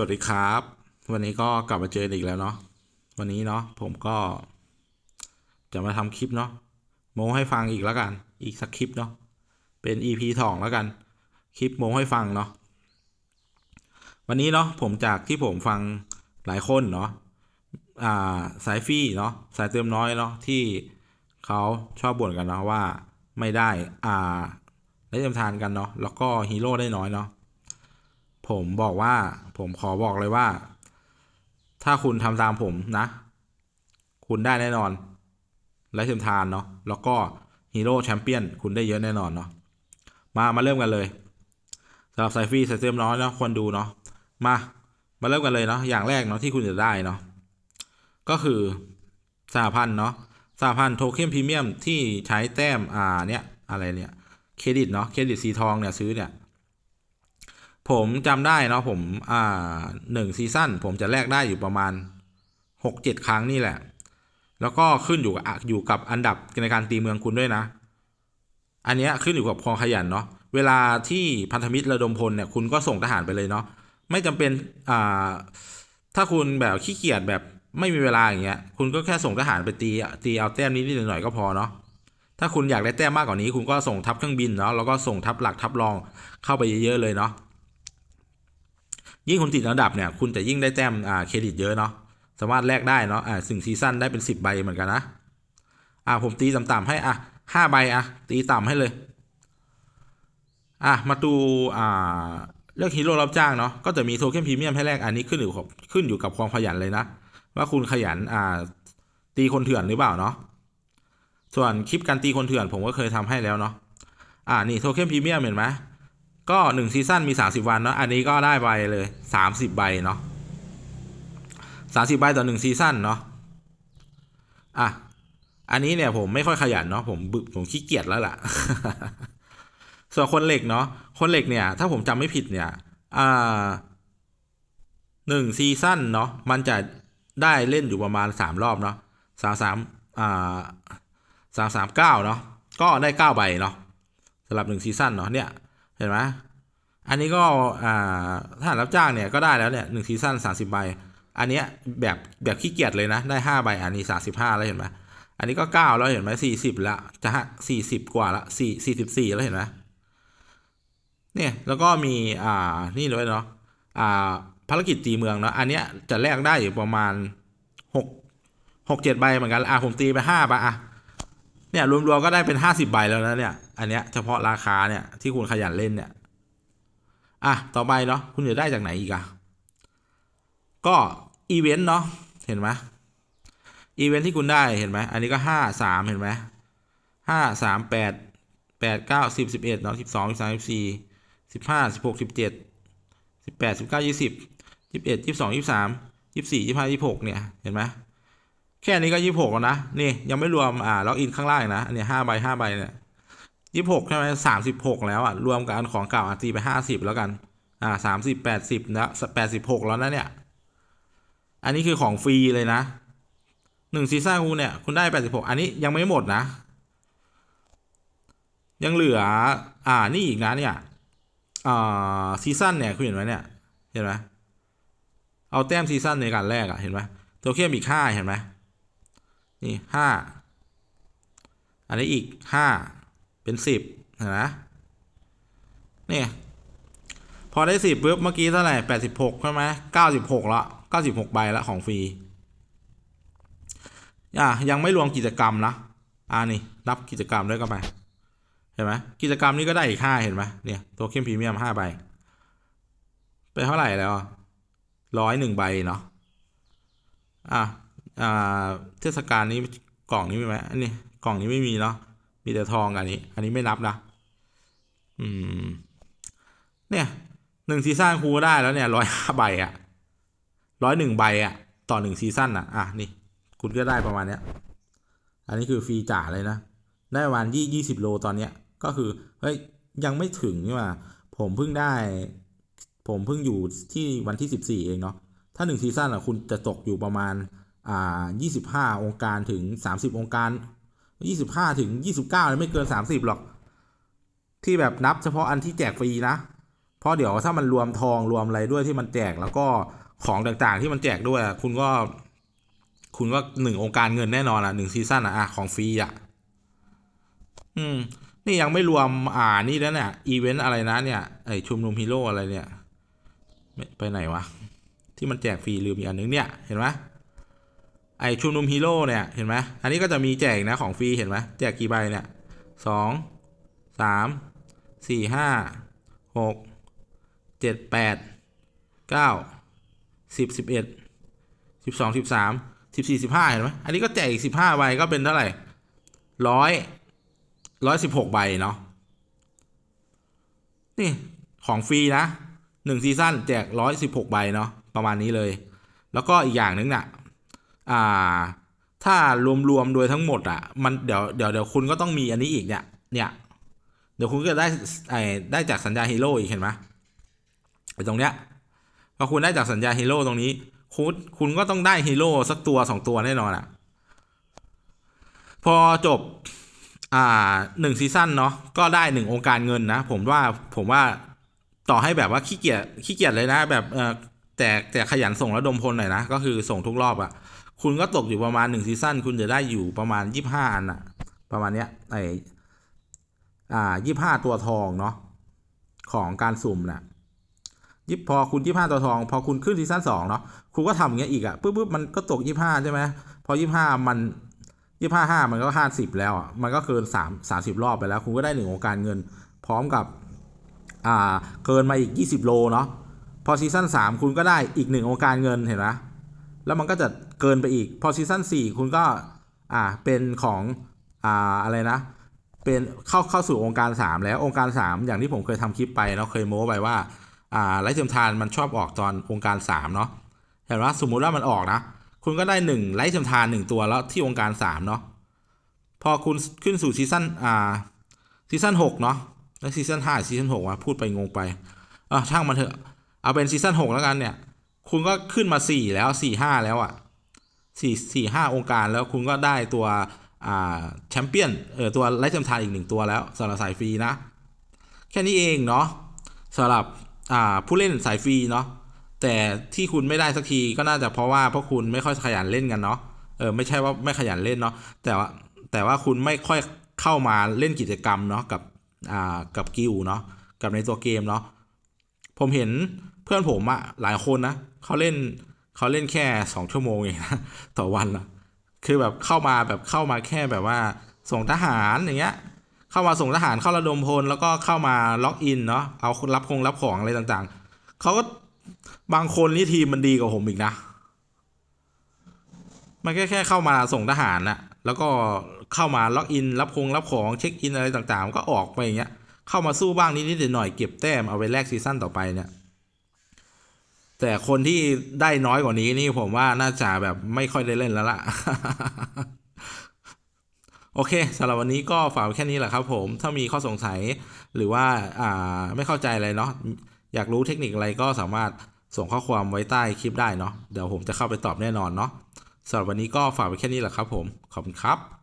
วัสดีครับ วันนี้ก็กลับมาเจอกันอีกแล้วเนาะวันนี้เนาะผมก็ จะมาทำคลิปเนาะโมให้ฟังอีกแล้วกัน อีกสักคลิปเนาะเป็น EP สองแล้วกัน คลิปโมให้ฟังเนาะวันนี้เนาะผมจากที่ผมฟังหลายคนเนาะอ่าสายฟี่เนาะสายเติมน้อยเนาะที่เขาชอบบ่นกันเนาะว่าไม่ได้อ่าได้เติมทานกันเนาะแล้วก็ฮีโร่ได้น้อยเนาะ ผมบอกว่า ผมขอบอกเลยว่า ถ้าคุณทำตามผมนะ คุณได้แน่นอนไร้เทียมทานเนาะแล้วก็ฮีโร่แชมเปี้ยนคุณได้เยอะแน่นอนเนาะมามาเริ่มกันเลยสำหรับไซฟี่ไซเซมน้อยเนาะควรดูเนาะมามาเริ่มกันเลยเนาะอย่างแรกเนาะที่คุณจะได้เนาะก็คือสหพันธ์เนาะสหพันธ์โทเค็นพรีเมียมที่ใช้แต้มอ่าเนี่ยอะไรเนี่ยเครดิตเนาะเครดิตสีทองเนี่ยซื้อเนี่ย ผมจำได้เนาะผมอ่าหนึ่งซีซั่นผมจะแลกได้อยู่ประมาณหกเจ็ดครั้งนี่แหละ แล้วก็ขึ้นอยู่กับอยู่กับอันดับในการตีเมืองคุณด้วยนะ อันนี้ขึ้นอยู่กับความขยันเนาะเวลาที่พันธมิตรระดมพลเนี่ยคุณก็ส่งทหารไปเลยเนาะไม่จำเป็นอ่าถ้าคุณแบบขี้เกียจแบบไม่มีเวลาอย่างเงี้ยคุณก็แค่ส่งทหารไปตีตีเอาแต้มนิดหน่อยก็พอเนาะถ้าคุณอยากได้แต้มมากกว่านี้ คุณก็ส่งทัพเครื่องบินเนาะแล้วก็ส่งทัพหลักทัพรองเข้าไปเยอะๆเลยเนาะ ยิ่งคุณติดระดับเนี่ยคุณจะยิ่งได้แต้มอ่าเครดิตเยอะเนาะสามารถแลกได้เนาะอ่าสิ่งซีซั่นได้เป็นสิบใบเหมือนกันนะอ่าผมตีต่ำๆให้อะห้าใบอะตีต่ำให้เลยอะมาดูอ่าเลือกฮีโร่รับจ้างเนาะก็จะมีโทเค็นพรีเมียมให้แลกอันนี้ขึ้นอยู่กับขึ้นอยู่กับความขยันเลยนะ ว่าคุณขยันอ่าตีคนเถื่อนหรือเปล่าเนาะส่วนคลิปการตีคนเถื่อนผมก็เคยทำให้แล้วเนาะอ่านี่โทเค็นพรีเมียมเห็นไหม ก็หนึ่งซีซั่นมี30วันเนาะอันนี้ก็ได้ใบเลย30ใบเนาะ30ใบต่อหนึ่งซีซั่นเนาะอะอันนี้เนี่ยผมไม่ค่อยขยันเนาะผมบึผมขี้เกียจแล้วล่ะ ส่วนคนเหล็กเนาะคนเหล็กเนี่ย ถ้าผมจำไม่ผิดเนี่ยอ่าหนึ่งซีซั่นเนาะมันจะได้เล่นอยู่ประมาณสามรอบเนาะสามสามอ่าสามสามเก้าเนาะก็ได้เก้าใบเนาะสำหรับหนึ่งซีซั่นเนาะเนี่ย เห็นไหมอันนี้ก็อ่าถ้ารับจ้างเนี่ยก็ได้แล้วเนี่ยหนึ่งซีซั่นสามสิบใบ อันเนี้ยแบบแบบขี้เกียจเลยนะ ได้ห้าใบอันนี้สามสิบห้าแล้วเห็นไหมอันนี้ก็เก้าแล้วเห็นไหมสี่สิบละจะสี่สิบกว่าละสี่สี่สิบสี่แล้วเห็นไหมเนี่ยแล้วก็มีอ่านี่ด้วยเนาะอ่าภารกิจตีเมืองเนาะอันเนี้ยจะแลกได้อยู่ประมาณหกหกเจ็ดใบเหมือนกันอะผมตีไปห้าใบอะ เนี่ยรวมๆก็ได้เป็นห้าสิบใบแล้วนะเนี่ย อันเนี้ยเฉพาะราคาเนี่ยที่คุณขยันเล่นเนี่ย อะ ต่อไปเนาะคุณจะได้จากไหนอีกอะก็อีเวนต์เนาะเห็นไหมอีเวนต์ที่คุณได้เห็นไหมอันนี้ก็ห้าสามเห็นไหมห้าสามแปดแปดเก้าสิบสิบเอ็ดเนาะสิบสองสิบสามสิบสี่สิบห้าสิบหกสิบเจ็ดสิบแปดสิบเก้ายี่สิบยี่สิบเอ็ดยี่สิบสองยี่สิบสามยี่สิบสี่ยี่สิบห้ายี่สิบหกเนี่ยเห็นไหม แค่นี้ก็ยี่สิบหกแล้วนะ นี่ยังไม่รวมอ่าล็อกอินข้างล่างนะอันนี้ห้าใบห้าใบเนี่ยยี่สิบหกใช่ไหมสามสิบหกแล้วอะ รวมกับอันของเก่าอะตีไปห้าสิบแล้วกัน อ่าสามสิบแปดสิบนะแปดสิบหกแล้วนะเนี่ย อันนี้คือของฟรีเลยนะหนึ่งซีซั่นคุณเนี่ย คุณได้แปดสิบหกอันนี้ยังไม่หมดนะ ยังเหลือ อ่านี่อีกนะเนี่ยอ่าซีซั่นเนี่ยคุณเห็นไหมเนี่ย เห็นไหมเอาแต้มซีซั่นในการแรกอะเห็นไหมตัวเข้มอีกห้าเห็นไหม นี่ห้าอันนี้อีกห้าเป็นสิบเห็นไหมเนี่ยพอได้สิบปุ๊บเมื่อกี้เท่าไหร่แปดสิบหกใช่ไหมเก้าสิบหกละเก้าสิบหกใบละของฟรีอะยังไม่รวมกิจกรรมนะอ่านี่นับกิจกรรมด้วยกันไปเห็นไหมกิจกรรมนี้ก็ได้อีกห้าเห็นไหมเนี่ยตัวเข้มพรีเมียมห้าใบไปเท่าไหร่แล้วร้อยหนึ่งใบเนาะอะ เทศกาลนี้กล่องนี้มีไหมอันนี้กล่องนี้ไม่มีเนาะมีแต่ทองอันนี้ อันนี้ไม่นับนะอืม เนี่ยหนึ่งซีซั่นครูได้แล้วเนี่ยร้อยห้าใบอะร้อยหนึ่งใบอะต่อหนึ่งซีซั่นอะอะนี่ คุณก็ได้ประมาณเนี้ย อันนี้คือฟรีจ่าเลยนะ ได้ประมาณยี่ยี่สิบโลตอนเนี้ย ก็คือเฮ้ยยังไม่ถึงนี่ว่าผมเพิ่งได้ ผมเพิ่งอยู่ที่วันที่สิบสี่เองเนาะถ้าหนึ่งซีซั่นอะคุณจะตกอยู่ประมาณ อ่ายี่สิบห้าองค์การถึงสามสิบองค์การยี่สิบห้าถึงยี่สิบเก้าไม่เกินสามสิบหรอก ที่แบบนับเฉพาะอันที่แจกฟรีนะ เพราะเดี๋ยวถ้ามันรวมทองรวมอะไรด้วยที่มันแจกแล้วก็ของต่างๆที่มันแจกด้วย คุณก็ คุณก็หนึ่งองค์การเงินแน่นอนอะหนึ่งซีซั่นอะของฟรีอะ อืม นี่ยังไม่รวมอ่านี่แล้วเนี่ยอีเวนต์อะไรนะเนี่ยไอชุมนุมฮีโร่อะไรเนี่ยไไปไหนวะ ที่มันแจกฟรีลืมอีกอันนึงเนี่ย เห็นไหม ไอชุมนุมฮีโร่เนี่ย เห็นไหมอันนี้ก็จะมีแจกนะของฟรีเห็นไหมแจกกี่ใบเนี่ยสองสามสี่ห้าหกเจ็ดแปดเก้าสิบสิบเอ็ดสิบสองสิบสามสิบสี่สิบห้าเห็นไหมอันนี้ก็แจกอีกสิบห้าใบก็เป็นเท่าไหร่ร้อยร้อยสิบหกใบเนาะนี่ของฟรีนะหนึ่งซีซั่นแจกร้อยสิบหกใบเนาะประมาณนี้เลย แล้วก็อีกอย่างหนึงน่ะ อ่า ถ้ารวมๆโดยทั้งหมดอะ มันเดี๋ยวเดี๋ยวเดี๋ยวคุณก็ต้องมีอันนี้อีกเนี่ย เนี่ย เดี๋ยวคุณก็ได้ไอ้ได้จากสัญญาฮีโร่อีกเห็นไหมไอ้ตรงเนี้ยพอคุณได้จากสัญญาฮีโร่ตรงนี้ คุณคุณก็ต้องได้ฮีโร่สักตัวสองตัวแน่นอนอะ พอจบอ่าหนึ่งซีซั่นเนาะก็ได้หนึ่งองค์การเงินนะ ผมว่าผมว่าต่อให้แบบว่าขี้เกียจขี้เกียจเลยนะ แบบเออแต่แต่ขยันส่งแล้วดมพลหน่อยนะ ก็คือส่งทุกรอบอะ คุณก็ตกอยู่ประมาณหนึ่งซีซั่นคุณจะได้อยู่ประมาณยี่ห้าอันอะประมาณเนี้ยไออ่ายี่ห้าตัวทองเนาะของการสุ่มน่ะยิบพอคุณยี่ห้าตัวทอง พอคุณขึ้นซีซั่นสองเนาะคุณก็ทำอย่างเงี้ยอีกอะปุ๊บปุ๊บมันก็ตกยี่ห้าใช่ไหมพอยี่ห้ามันยี่ห้าห้ามันก็ห้าสิบแล้วอะมันก็เกินสามสามสิบรอบไปแล้ว คุณก็ได้หนึ่งองค์การเงิน พร้อมกับอ่าเกินมาอีก20โลเนาะพอซีซั่น3คุณก็ได้อีกหนึ่งองค์การเงินเห็นไหมแล้วมันก็จะ เกินไปอีก พอซีซั่น4คุณก็อ่าเป็นของอ่าอะไรนะเป็นเข้าเข้าสู่องค์การ 3 แล้วองค์การ 3 อย่างที่ผมเคยทำคลิปไปเนาะเคยโม้ไปว่าอ่าไลท์เทมทานมันชอบออกตอนองค์การ 3 เนาะเห็นว่าสมมุติว่ามันออกนะ คุณก็ได้ 1 ไลท์เทมทาน 1 ตัวแล้วที่องค์การ 3 เนาะพอคุณขึ้นสู่ซีซั่นอ่าซีซั่น6เนาะแล้วซีซั่น5ซีซั่น6มะพูดไปงงไปอะช่างมันเถอะเอาเป็นซีซั่น6แล้วกันเนี่ย คุณก็ขึ้นมา 4 แล้ว 4 5 แล้วอะ่ะ สี่สี่ห้าองค์การแล้วคุณก็ได้ตัวแชมเปี้ยนเออตัวไลท์เำมทานอีกหนึ่งตัวแล้วสำหรับสายฟรีนะ แค่นี้เองเนาะสำหรับผู้เล่นสายฟรีเนาะแต่ที่คุณไม่ได้สักทีก็น่าจะเพราะว่าเพราะคุณไม่ค่อยขยันเล่นกันเนาะเออไม่ใช่ว่าไม่ขยันเล่นเนาะแต่ว่าแต่ว่าคุณไม่ค่อยเข้ามาเล่นกิจกรรมเนาะกับอ่ากับกิวเนาะกับในตัวเกมเนาะผมเห็นเพื่อนผมอะหลายคนนะเขาเล่น เขาเล่นแค่สองชั่วโมงเองนะต่อวันนะคือแบบเข้ามาแบบเข้ามาแค่แบบว่าส่งทหารอย่างเงี้ย เข้ามาส่งทหารเข้าระดมพลแล้วก็เข้ามาล็อกอินเนาะเอารับคงรับของอะไรต่างๆเขาก็บางคนนี่ทีมมันดีกว่าผมอีกนะ มันแค่แค่เข้ามาส่งทหารน่ะแล้วก็เข้ามาล็อกอินรับคงรับของเช็คอินอะไรต่างๆก็ออกไปอย่างเงี้ยเข้ามาสู้บ้างนิดๆหน่อยๆเก็บแต้มเอาไว้แลกซีซั่นต่อไปเนี่ย แต่คนที่ได้น้อยกว่านี้นี่ผมว่าน่าจะแบบไม่ค่อยได้เล่นแล้วล่ะ โอเคสำหรับวันนี้ก็ฝากไว้แค่นี้แหละครับผม ถ้ามีข้อสงสัยหรือว่าอ่าไม่เข้าใจอะไรเนาะอยากรู้เทคนิคอะไรก็สามารถส่งข้อความไว้ใต้คลิปได้เนาะเดี๋ยวผมจะเข้าไปตอบแน่นอนเนาะสำหรับวันนี้ก็ฝากไว้แค่นี้แหละครับผม ขอบคุณครับ